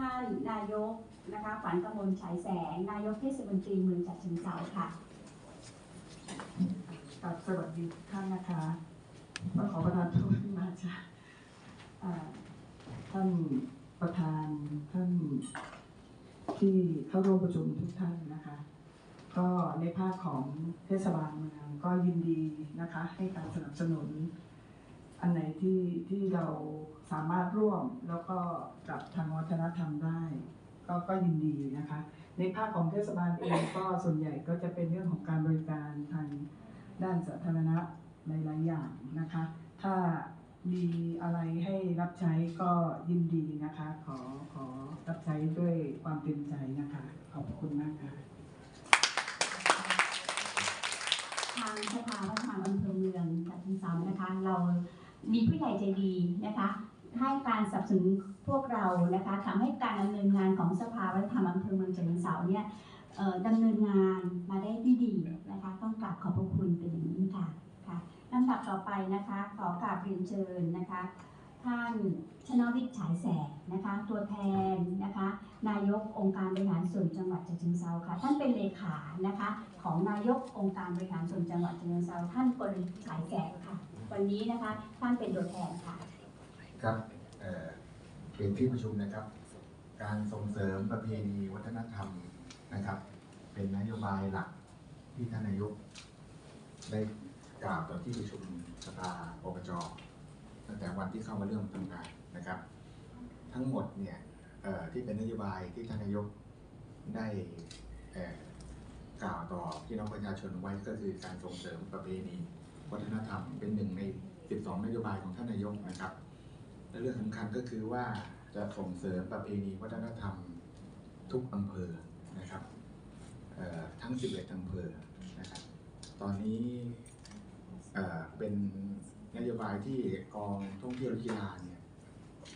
ท่านนายกนะคะฝันกมลฉายแสง นายกเทศมนตรีเมืองจัดเชิงเทราค่ะครับสวัสดีทุกท่านนะคะต้องขอประทานโทษที่มาจากเอ่อท่านประธานท่านที่เข้าร่วมประชุมทุกท่านนะคะ ก็ในภาคของเทศบาลเมืองก็ยินดีนะคะ ให้การสนับสนุน อันไหนที่ที่เราสามารถร่วมแล้วก็กับทางวัฒนธรรมได้ ก็ก็ยินดีนะคะ ในภาคของเทศบาลเองก็ส่วนใหญ่ก็จะเป็นเรื่องของการบริการทางด้านสาธารณะหลายๆอย่างนะคะ ถ้ามีอะไรให้รับใช้ก็ยินดีนะคะ ขอขอรับใช้ด้วยความเต็มใจนะคะ ขอบคุณมากค่ะทางสภาวัฒนธรรมอำเภอเมืองฉะเชิงเทรานะคะ เรา มีผู้ใหญ่ใจดีนะคะ ให้การสนับสนุนพวกเรานะคะทำให้การดำเนินงานของสภาวัฒนธรรมอำเภอเมืองฉะเชิงเทราเนี่ยดำเนินงานมาได้ด้วยดีนะคะ ต้องกราบขอบพระคุณเป็นอย่างยิ่งค่ะค่ะลำดับต่อไปนะคะ ขอกราบเรียนเชิญนะคะท่านชนวิทย์ฉายแสงนะคะ ตัวแทนนะคะ นายกองค์การบริหารส่วนจังหวัดฉะเชิงเทราค่ะ ท่านเป็นเลขานะคะ ของนายกองค์การบริหารส่วนจังหวัดฉะเชิงเทราท่านกฤษฉายแสงค่ะ วันนี้นะคะท่านเป็นตัวแทนค่ะ ครับเอ่อเป็นที่ประชุมนะครับ การส่งเสริมประเพณีวัฒนธรรมนะครับ เป็นนโยบายหลักที่ท่านนายกได้กล่าวต่อที่ประชุมสภาปปจตั้งแต่วันที่เข้ามาเริ่มทำงานนะครับ ทั้งหมดเนี่ยที่เป็นนโยบายที่ท่านนายกได้กล่าวต่อพี่น้องประชาชนไว้ก็คือการส่งเสริมประเพณี วัฒนธรรม เป็นหนึ่งใน 12 นโยบายของท่านนายกนะครับและเรื่องสำคัญก็คือว่าจะส่งเสริมประเพณีวัฒนธรรมทุกอำเภอนะครับทั้ง 11อำเภอนะครับตอนนี้เป็นนโยบายที่กองท่องเที่ยวและกีฬาเนี่ย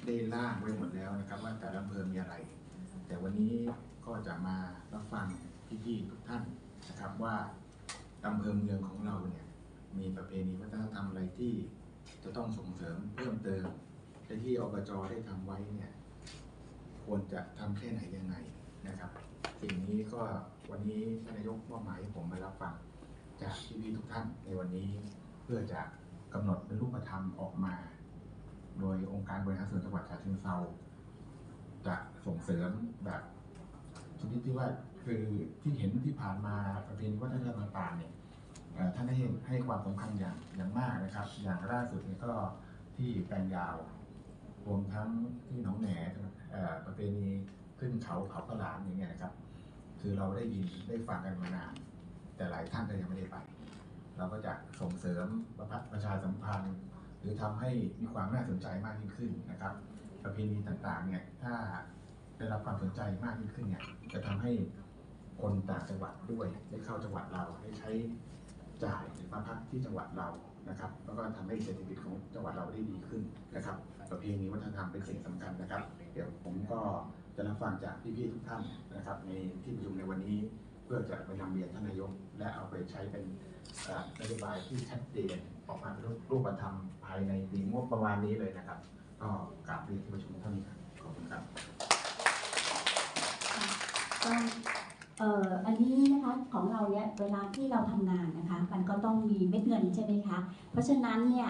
ได้ร่างไว้หมดแล้วนะครับ ว่าแต่ละอำเภอมีอะไร แต่วันนี้ก็จะมารับฟังพี่ๆทุกท่านนะครับว่าอำเภอเมืองของเราเนี่ย มีประเพณีวัฒนธรรมอะไรที่จะต้องส่งเสริมเพิ่มเติมในที่อบจได้ทำไว้เนี่ยควรจะทำแค่ไหนยังไงนะครับ สิ่งนี้ก็วันนี้ท่านนายกมอบหมายให้ผมมารับฟังจากพี่ๆทุกท่านในวันนี้เพื่อจะกำหนดเป็นรูปธรรมออกมา โดยองค์การบริหารส่วนจังหวัดฉะเชิงเทราจะส่งเสริมแบบชนิดที่ว่าคือที่เห็นที่ผ่านมาประเพณีวัฒนธรรมต่างๆเนี่ย ท่านให้ให้ความสำคัญอย่างอย่างมากนะครับ อย่างล่าสุดเนี่ยก็ที่แปลงยาวรวมทั้งที่หนองแหน่ประเพณีขึ้นเขาเขากระหลามอย่างเงี้ยนะครับ คือเราได้ยินได้ฟังกันมานาน แต่หลายท่านก็ยังไม่ได้ไป เราก็จะส่งเสริมประพัฒประชาสัมพันธ์ หรือทำให้มีความน่าสนใจมากยิ่งขึ้นนะครับ ประเพณีต่างๆเนี่ยถ้าได้รับความสนใจมากยิ่งขึ้นเนี่ยจะทำให้คนต่างจังหวัดด้วยได้เข้าจังหวัดเราได้ใช้ จ่ายหรือมาพักที่จังหวัดเรานะครับ แล้วก็ทำให้เศรษฐกิจของจังหวัดเราได้ดีขึ้นนะครับประเพณีวัฒนธรรมเป็นสิ่งสำคัญนะครับ เดี๋ยวผมก็จะรับฟังจากพี่ๆทุกท่านนะครับ ในที่ประชุมในวันนี้เพื่อจะไปนำเรียนท่านนายก และเอาไปใช้เป็นเอ่อนโยบายที่ชัดเจนออกมาเป็นรูปธรรมภายในปีงบประมาณนี้เลยนะครับก็กราบเรียนที่ประชุมเท่านี้ครับขอบคุณครับก็ เอ่ออันนี้นะคะของเราเนี่ยเวลาที่เราทำงานนะคะมันก็ต้องมีเม็ดเงินใช่ไหมคะเพราะฉะนั้นเนี่ย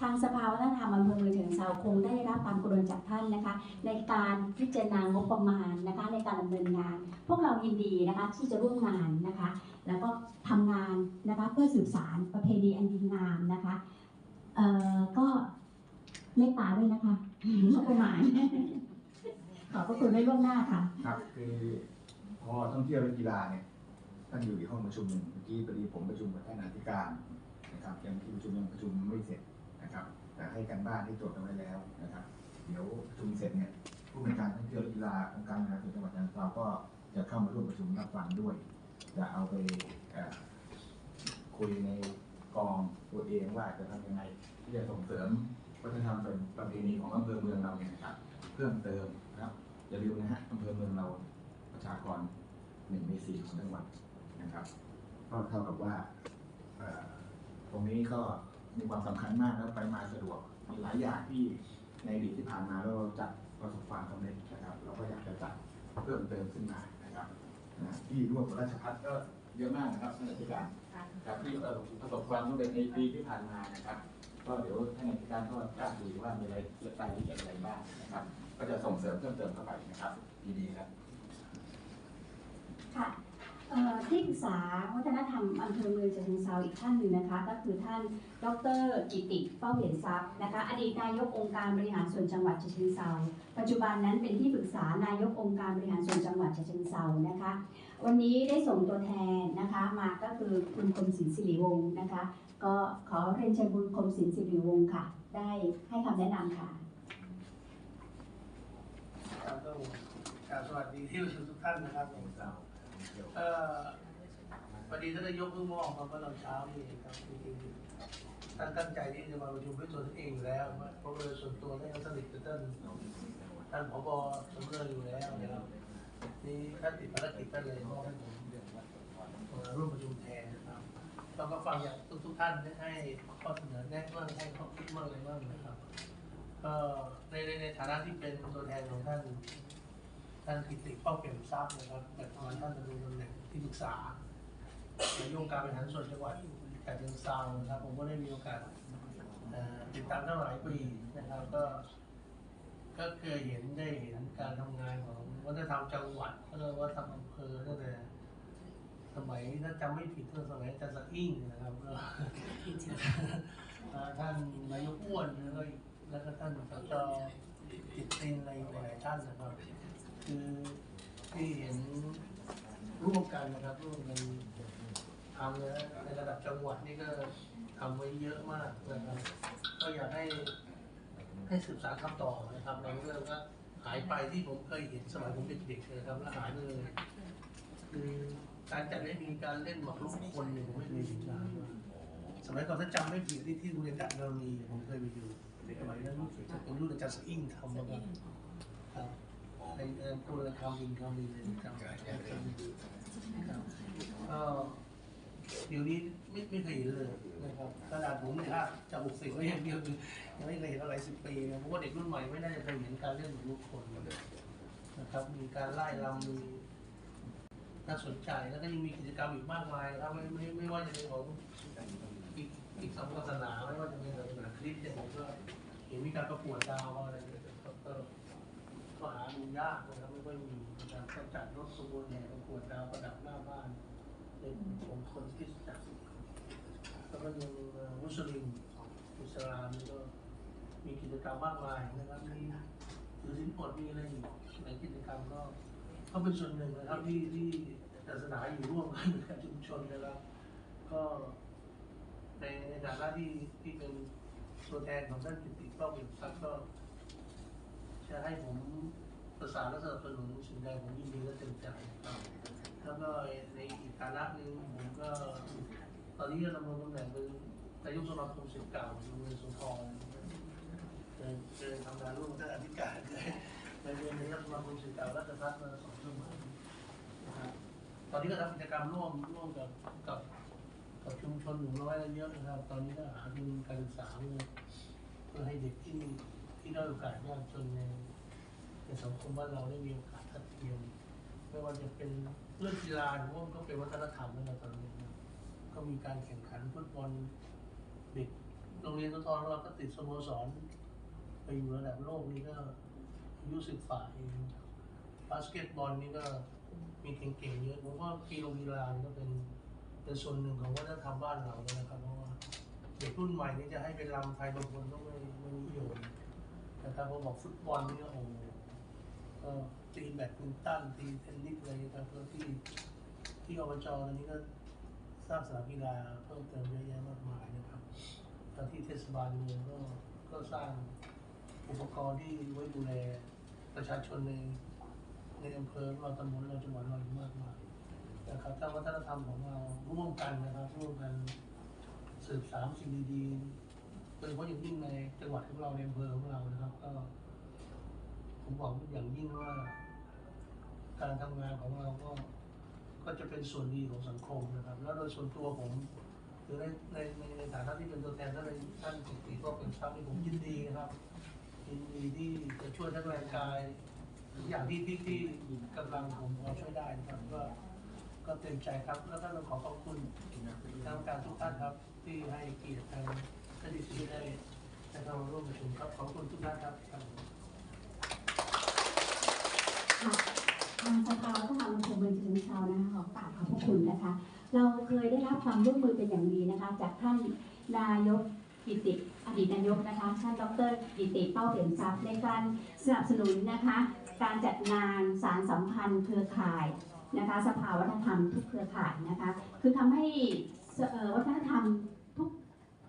ทางสภาวัฒนธรรมอำเภอเมืองเชียงเซาคงได้รับความกรุณาจากท่านนะคะ ในการพิจารณางบประมาณนะคะในการดำเนินงาน พวกเรายินดีนะคะที่จะร่วมงานนะคะ แล้วก็ทำงานนะคะเพื่อสืบสารประเพณีอันดีงามนะคะเอ่อก็เมตตาด้วยนะคะงบประมาณขอบพระคุณไว้ล่วงหน้าค่ะครับคือ พอท่องเที่ยวและกีฬาเนี่ยท่านอยู่ที่ห้องประชุมหนึ่งเมื่อกี้พอดีผมประชุมกับท่านอธิการนะครับยังที่ประชุมยังประชุมไม่เสร็จนะครับ แต่ให้กันบ้านที่ตรวจเอาไว้แล้วนะครับ เดี๋ยวประชุมเสร็จเนี่ยผู้บริการท่องเที่ยวและกีฬาองค์การบริหารส่วนจังหวัดฉะเชิงเราก็จะเข้ามาร่วมประชุมรับฟังด้วย จะเอาไปคุยในกองตัวเองว่าจะทำยังไงที่จะส่งเสริมวัฒนธรรมเป็นประเพณีของอำเภอเมืองเราเนี่ยนะครับเพิ่มเติมนะครับอย่าลืมนะฮะอำเภอเมืองเรา ประชากรหนึ่งในสี่ของจังหวัดนะครับ ก็เท่ากับว่าตรงนี้ก็มีความสำคัญมากแล้วไปมาสะดวกมีหลายอย่างที่ในอดีตที่ผ่านมาเราจัดประสบความสำเร็จนะครับ เราก็อยากจะจับเพิ่มเติมขึ้นมานะครับที่ร่วมกับราชพัฒก็เยอะมากนะครับท่านอธิการครับที่ประสบความสำเร็จในปีที่ผ่านมานะครับ ก็เดี๋ยวท่านอธิการก็ทราดีว่ามีอะไรรายละเอียดอะไรบ้างนะครับ ก็จะส่งเสริมเพิ่มเติมเข้าไปนะครับ ดีๆครับ ค่ะที่ปรึกษาวัฒนธรรมอำเภอเมืองฉะเชิงเทราอีกท่านหนึ่งนะคะ ก็คือท่านดรกิติเป้าเหรียญทรัพย์นะคะอดีตนายกองค์การบริหารส่วนจังหวัดฉะเชิงเทราปัจจุบันนั้นเป็นที่ปรึกษานายกองค์การบริหารส่วนจังหวัดฉะเชิงเทรานะคะ วันนี้ได้ส่งตัวแทนนะคะมาก็คือคุณคมศิลป์สิริวงศ์นะคะ ก็ขอเรียนเชิญคุณคมศิลป์สิริวงศ์ค่ะ ได้ให้คำแนะนำค่ะครับต้องกาบสวัสดีที่ประชุมทุกท่านนะครับเอ่อพอดีท่านนายกเพิ่งมอบมาเมื่อตอนเช้านี่เองครับจริงๆท่านตั้งใจที่จะมาประชุมด้วยตัวท่านเองอยู่แล้วเพราะโดยส่วนตัวท่านสนิทกับท่านท่านผบสำเริงอยู่แล้วนะครับนี่ท่านติดภารกิจท่านเลยมอบให้ผมร่วมประชุมแทนนะครับเราก็ฟังอย่างทุกๆท่านได้ให้ข้อเสนอแนะบ้างให้ข้อคิดบ้างอะไรบ้างนะครับก็ในในฐานะที่เป็นตัวแทนของท่าน ท่านกิติป้องเปี่ยมทรัพย์นะครับปัจจุบันท่านดำรงตำแหน่งที่ปรึกษานายกการบริหารส่วนจังหวัดฉะเชิงเทรานะครับ ผมก็ได้มีโอกาสติดตามตั้งหลายปีนะครับก็ก็เคยเห็นได้เห็นการทำงานของวัฒนธรรมจังหวัดแล้วก็วัฒนธรรมอำเภอตั้งแต่สมัยถ้าจำไม่ผิดตั้งสมัยจารย์สะอิ่งนะครับแล้วเอ่อท่านนายกอ้วนแล้วก็แล้วก็ท่านสจจิตตินอะไรหลายท่านนะครับ คือที่เห็นร่วมกันนะครับร่วมกันทำนะในระดับจังหวัดนี่ก็ทำไว้เยอะมากนะครับ ก็อยากให้ให้สืบสานทำต่อนะครับบางเรื่องก็หายไปที่ผมเคยเห็นสมัยผมเด็กๆนะครับแล้วหายไปเลยคือการจัดให้มีการเล่นหมากรุกคนเนี่ยผมไม่เคยเห็นนานมากสมัยก่อนถ้าจำไม่ผิดที่ที่โรงเรียนดัดเรามีผมเคยไปดูสมัยนั้นรู้สึกจะเป็นรุ่นอาจารย์สอิ่งทำมาก่อนครับ ในเอ่อตัวคำวินคำวินเนี่ยจำได้ครับก็เดี๋ยวนี้ไม่ไม่เคยเห็นเลยนะครับขนาดผมเนี่ยครับจะบุกสิงก็ยังเดียวคือยังไม่เคยเห็นอะไรสิบปีนะเพราะว่าเด็กรุ่นใหม่ไม่น่าจะเคยเห็นการเล่นเหมือนลูกคนนะครับ มีการไล่ลำมีน่าสนใจแล้วก็ยังมีกิจกรรมอีกมากมายนะครับไม่ไม่ไม่ว่าจะเป็นของอีกอีกสองศาสนาไม่ว่าจะเป็นศาสนาคริสต์เนี่ยผมก็เห็นมีการประกวดดาวอะไร ก็หาดูยากนะครับไม่ค่อยมีการก็จัดรถขบวนแห่ประกวดดาวประดับหน้าบ้านเป็นของคนคริสตจักรแล้วก็ยังมุสลิมอิสลามก็มีกิจกรรมมากมายนะครับมีถือสินอดมีอะไรอีกในกิจกรรมก็ก็เป็นส่วนหนึ่งนะครับที่ที่ศาสนาอยู่ร่วมกันกับชุมชนนะครับ ก็ในในฐานะที่ที่เป็นตัวแทนของท่านกิติป้องเปี่ยมทรัพย์ก็ จะให้ผมประสานและสนับสนุนสิ่งใดผมยินดีและเต็มใจครับแล้วก็ในอีกฐานะหนึ่งผมก็ตอนนี้ก็ดำรงตำแหน่งเป็นนายกสมาคมศิษย์เก่าโรงเรียนสุนทรเคยเคยทำงานร่วมกับอธิการเคยเคยเป็นนายกสมาคมศิษย์เก่ารัชพัฒน์มาสองสมัยนะครับตอนนี้ก็ทำกิจกรรมร่วมร่วมกับกับกับชุมชนหนึ่งร้อยเยอะนะครับ ตอนนี้ก็หาทุนการศึกษาเพื่อเพื่อให้เด็กที่ ที่ได้อยโอกาสยากจนในในสังคมบ้านเราได้มีโอกาสทัดเทียม ไม่ว่าจะเป็นเรื่องกีฬาหรือว่าก็เป็นวัฒนธรรมนะครับตอนนี้นะก็มีการแข่งขันฟุตบอลเด็กโรงเรียนตอนเราก็ติดสโมสรไปอยู่ระดับโลกนี่ก็อายุสิบฝ่ายเองบาสเกตบอลนี่ก็มีเก่งๆเยอะผมว่ากีฬากีฬานี่ก็เป็นเป็นส่วนหนึ่งของวัฒนธรรมบ้านเราเลยนะครับเพราะว่าเด็กรุ่นใหม่นี่จะให้เป็นลำไทยบางคนก็ไม่ไม่นิยม นะครับพอบอกฟุตบอลนี่ก็โอ้โหก็ตีแบดมินตันตีเทนนิสอะไรนะครับแล้วที่ที่อบจตอนนี้ก็สร้างสนามกีฬาเพิ่มเติมเยอะแยะมากมายนะครับแล้วที่เทศบาลเมืองก็ก็สร้างอุปกรณ์ที่ไว้ดูแลประชาชนในในอำเภอเราตำบลเราจังหวัดเราอยู่มากมายนะครับถ้าวัฒนธรรมของเราร่วมกันนะครับร่วมกันสืบสานสิ่งดีๆโดยเฉพาะอย่างยิ่งในจังหวัดของเราในอำเภอของเรานะครับ การทำงานของเราก็ก็จะเป็นส่วนดีของสังคมนะครับ แล้วโดยส่วนตัวผมหรือในในในฐานะที่เป็นตัวแทนท่านในท่านจิตก็เป็นทรัพย์ที่ผมยินดีนะครับ ยินดีที่จะช่วยทั้งแรงกายอย่างที่ที่ที่กำลังผมพอช่วยได้นะครับก็ก็เต็มใจครับ แล้วก็ต้องขอขอบคุณทางการทุกท่านครับ ที่ให้เกียรติทางคดีที่ได้ได้เข้ามาร่วมประชุมครับขอบคุณทุกท่านครับ ค่ะทางสภาวัฒนธรรมอำเภอเมืองฉะเชิงเทรานะคะขอ กราบขอบพระคุณนะคะ เราเคยได้รับความร่วมมือเป็นอย่างดีนะคะ จากท่านนายกกิติอดีตนายกนะคะท่านดรกิติเป้าเปลี่ยนทรัพย์ในการสนับสนุนนะคะ การจัดงานสารสัมพันธ์เครือข่ายนะคะ สภาวัฒนธรรมทุกเครือข่ายนะคะ คือทำให้วัฒนธรรมทุก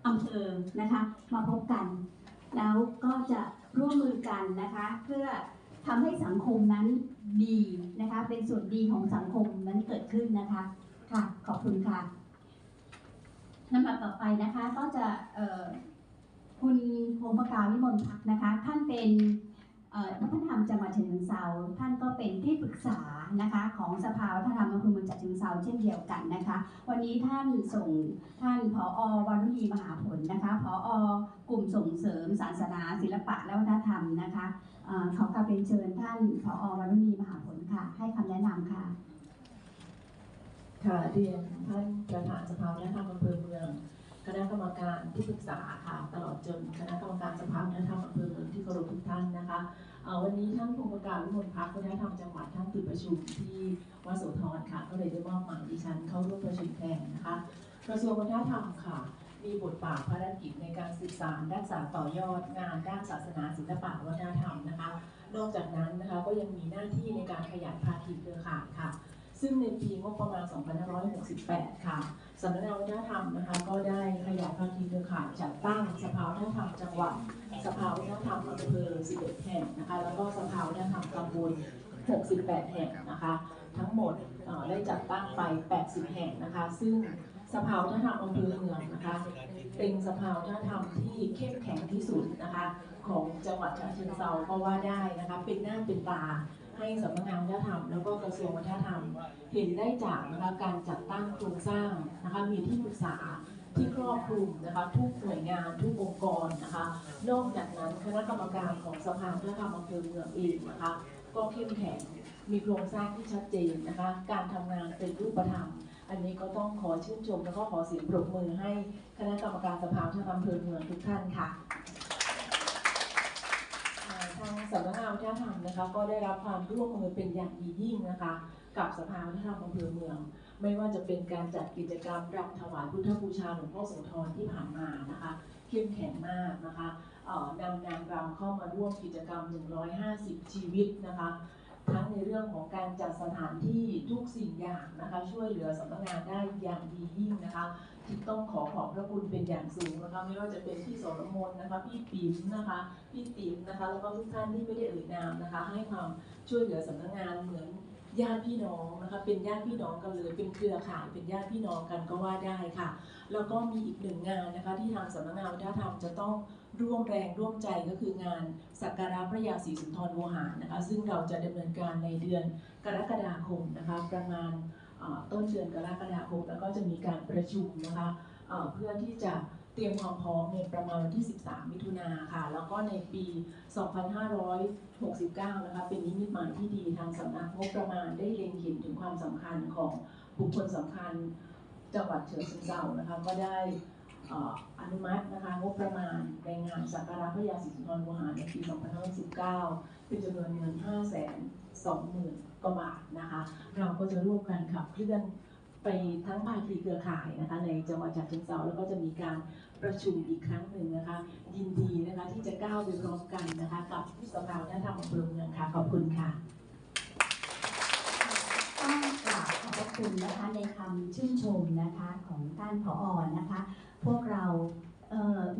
อำเภอนะคะ มาพบกัน แล้วก็จะร่วมมือกันนะคะ เพื่อ ทำให้สังคมนั้นดีนะคะ เป็นส่วนดีของสังคมนั้นเกิดขึ้นนะคะค่ะ ขอบคุณค่ะลำดับต่อไปนะคะก็จะคุณพงศกาวิมลพักนะคะท่านเป็น วัฒนธรรมจังหวัดฉะเชิงเทราท่านก็เป็นที่ปรึกษานะคะของสภาวัฒนธรรมอำเภอเมืองฉะเชิงเทราเช่นเดียวกันนะคะ วันนี้ท่านส่งท่านผอวารุณีมหาผลนะคะผอกลุ่มส่งเสริมศาสนา ศิลปะและวัฒนธรรมนะคะเอ่อขอกราบเรียนเชิญท่านผอวารุณีมหาผลค่ะ ให้คำแนะนำค่ะค่ะเรียนท่านประธานสภาวัฒนธรรมอำเภอเมือง คณะกรรมการที่ปรึกษาค่ะตลอดจนคณะกรรมการสภาวัฒนธรรมอำเภอเมืองที่เคารพทุกท่านนะคะวันนี้ท่านผู้ประการวิมลพักวัฒนธรรมจังหวัดท่านติดประชุมที่วัดโสธรค่ะ ก็เลยได้มอบหมายดิฉันเข้าร่วมประชุมแทนนะคะ กระทรวงวัฒนธรรมค่ะ มีบทบาทภารกิจในการศึกษารักษาต่อยอดงานด้านศาสนาศิลปะวัฒนธรรมนะคะ นอกจากนั้นนะคะก็ยังมีหน้าที่ในการขยายภาคีเครือข่ายค่ะ ซึ่งในปีงบประมาณ 2568 ค่ะสำนักงานวัฒนธรรมนะคะก็ได้ขยายภาคีเครือข่ายจัดตั้งสภาวัฒนธรรมจังหวัด สภาวัฒนธรรมอำเภอ 11 แห่งนะคะแล้วก็สภาวัฒนธรรมตำบล 68 แห่งนะคะทั้งหมดได้จัดตั้งไป 80 แห่งนะคะซึ่งสภาวัฒนธรรมอำเภอเมืองนะคะเป็นสภาวัฒนธรรมที่เข้มแข็งที่สุดนะคะของจังหวัดฉะเชิงเทราก็ว่าได้นะคะเป็นหน้าเป็นตาให้สำนักงาน ธรรม แล้วก็กระทรวงวัฒนธรรม เห็นได้จากนะคะการจัดตั้งโครงสร้างนะคะมีที่ปรึกษาที่ครอบคลุมนะคะทุกหน่วยงานทุกองค์กรนะคะนอกจากนั้นคณะกรรมการของสภาวัฒนธรรมอำเภอเมืองเองนะคะก็เข้มแข็งมีโครงสร้างที่ชัดเจนนะคะการทำงานเป็นรูปธรรม อันนี้ก็ต้องขอชื่นชม แล้วก็ขอเสียงปรบมือให้คณะกรรมการสภาวัฒนธรรมอำเภอเมืองทุกท่านค่ะ ทางสำนักงานวัฒนธรรมนะคะ ก็ได้รับความร่วมมือเป็นอย่างดียิ่งนะคะ กับสภาวัฒนธรรมอำเภอเมือง ไม่ว่าจะเป็นการจัดกิจกรรมรำถวายพุทธบูชาหลวงพ่อโสธรที่ผ่านมานะคะเข้มแข็งมากนะคะนำนางรำเข้ามาร่วมกิจกรรม 150 ชีวิตนะคะ ทั้งในเรื่องของการจัดสถานที่ทุกสิ่งอย่างนะคะ ช่วยเหลือสำนักงานได้อย่างดียิ่งนะคะที่ต้องขอขอบพระคุณเป็นอย่างสูงนะคะ ไม่ว่าจะเป็นพี่โสรมนนะคะ พี่ปิ๋มนะคะ พี่ติ๋มนะคะ แล้วก็ทุกท่านที่ไม่ได้เอ่ยนามนะคะ ให้ความช่วยเหลือสำนักงานเหมือนญาติพี่น้องนะคะเป็นญาติพี่น้องกันเลยเป็นเครือข่ายเป็นญาติพี่น้องกันก็ว่าได้ค่ะ แล้วก็มีอีกหนึ่งงานนะคะ ที่ทางสำนักงานวัฒนธรรมจะต้อง ร่วมแรงร่วมใจก็คืองานสักการะพระยาศรีสุนทรโวหารนะคะ ซึ่งเราจะดำเนินการในเดือนกรกฎาคมนะคะประมาณต้นเดือนกรกฎาคม แล้วก็จะมีการประชุมนะคะเพื่อที่จะเตรียมความพร้อมในประมาณวันที่ 13 มิถุนาค่ะ แล้วก็ในปี 2569 นะคะ เป็นนิมิตหมายที่ดีทางสำนักงบประมาณได้เล็งเห็นถึงความสำคัญของบุคคลสำคัญจังหวัดเชียงเทรานะคะ ก็ได้ อนุมัตินะคะงบประมาณในงานสักการะพระยาศรีสุนทรวหารในปี 2519 เป็นจำนวนเงิน 5 2 0 0 0 0กว่าบาทนะคะ เราก็จะร่วมกันขับเคลื่อนไปทั้งภาคีเครือข่ายนะคะในจังหวัดฉะเชิงเทราแล้วก็จะมีการประชุมอีกครั้งหนึ่งนะคะ ยินดีนะคะที่จะก้าวไปพร้อมกันนะคะ กับสภาวัฒนธรรมอำเภอเมืองค่ะขอบคุณค่ะต้องกราบขอบพระคุณนะคะในคำชื่นชมนะคะของท่านผออนะคะ พวกเรา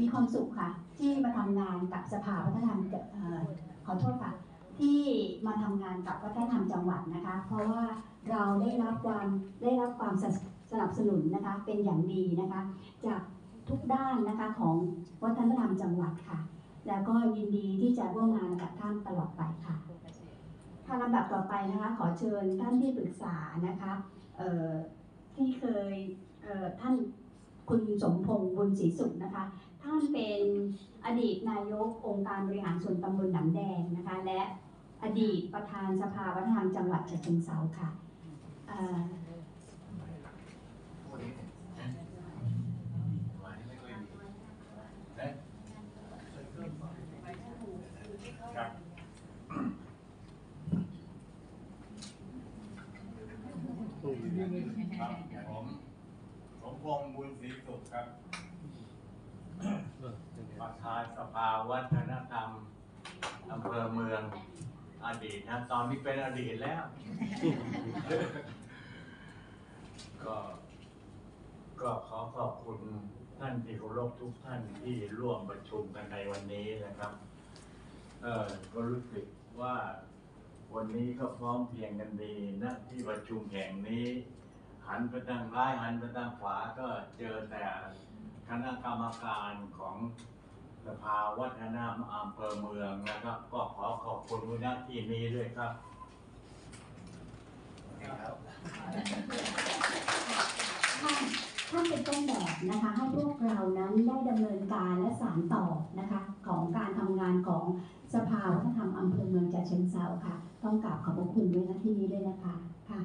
มีความสุขค่ะ ที่มาทำงานกับสภาวัฒนธรรมขอโทษค่ะที่มาทำงานกับวัฒนธรรมจังหวัดนะคะ เพราะว่าเราได้รับความได้รับความสสนับสนุนนะคะเป็นอย่างดีนะคะ จากทุกด้านนะคะของวัฒนธรรมจังหวัดค่ะ แล้วก็ยินดีที่จะร่วมงานกับท่านตลอดไปค่ะค่ะลำดับต่อไปนะคะ ขอเชิญท่านที่ปรึกษานะคะที่เคยท่าน คุณสมพงษ์บุญศรีสุขนะคะ ท่านเป็นอดีตนายกองค์การบริหารส่วนตำบลหนำแดงนะคะ และอดีตประธานสภาวัฒนธรรมจังหวัดฉะเชิงเทราค่ะเอ่อ ครับผมสม พงษ์บุญศรีสุขครับ ประธานสภาวัฒนธรรมอำเภอเมือง อดีตนะ ตอนนี้เป็นอดีตแล้ว ก็ ก็ขอขอบคุณท่านที่เคารพทุกท่านที่ร่วมประชุมกันในวันนี้นะครับ เออก็รู้สึกว่าวันนี้ก็พร้อมเพรียงกันดีนะที่ประชุมแห่งนี้ หันไปทางซ้ายหันไปทางขวาก็เจอแต่คณะกรรมการของสภาวัฒนธรรมอำเภอเมืองนะครับ ก็ขอขอบคุณหน้าที่นี้ด้วยครับท่านท่านเป็นต้นแบบนะคะให้พวกเรานั้นได้ดำเนินการและสานต่อนะคะ ของการทำงานของสภาวัฒนธรรมอำเภอเมืองฉะเชิงเทราค่ะ ต้องกราบขอบพระคุณด้วยนะที่นี้ด้วยนะคะค่ะ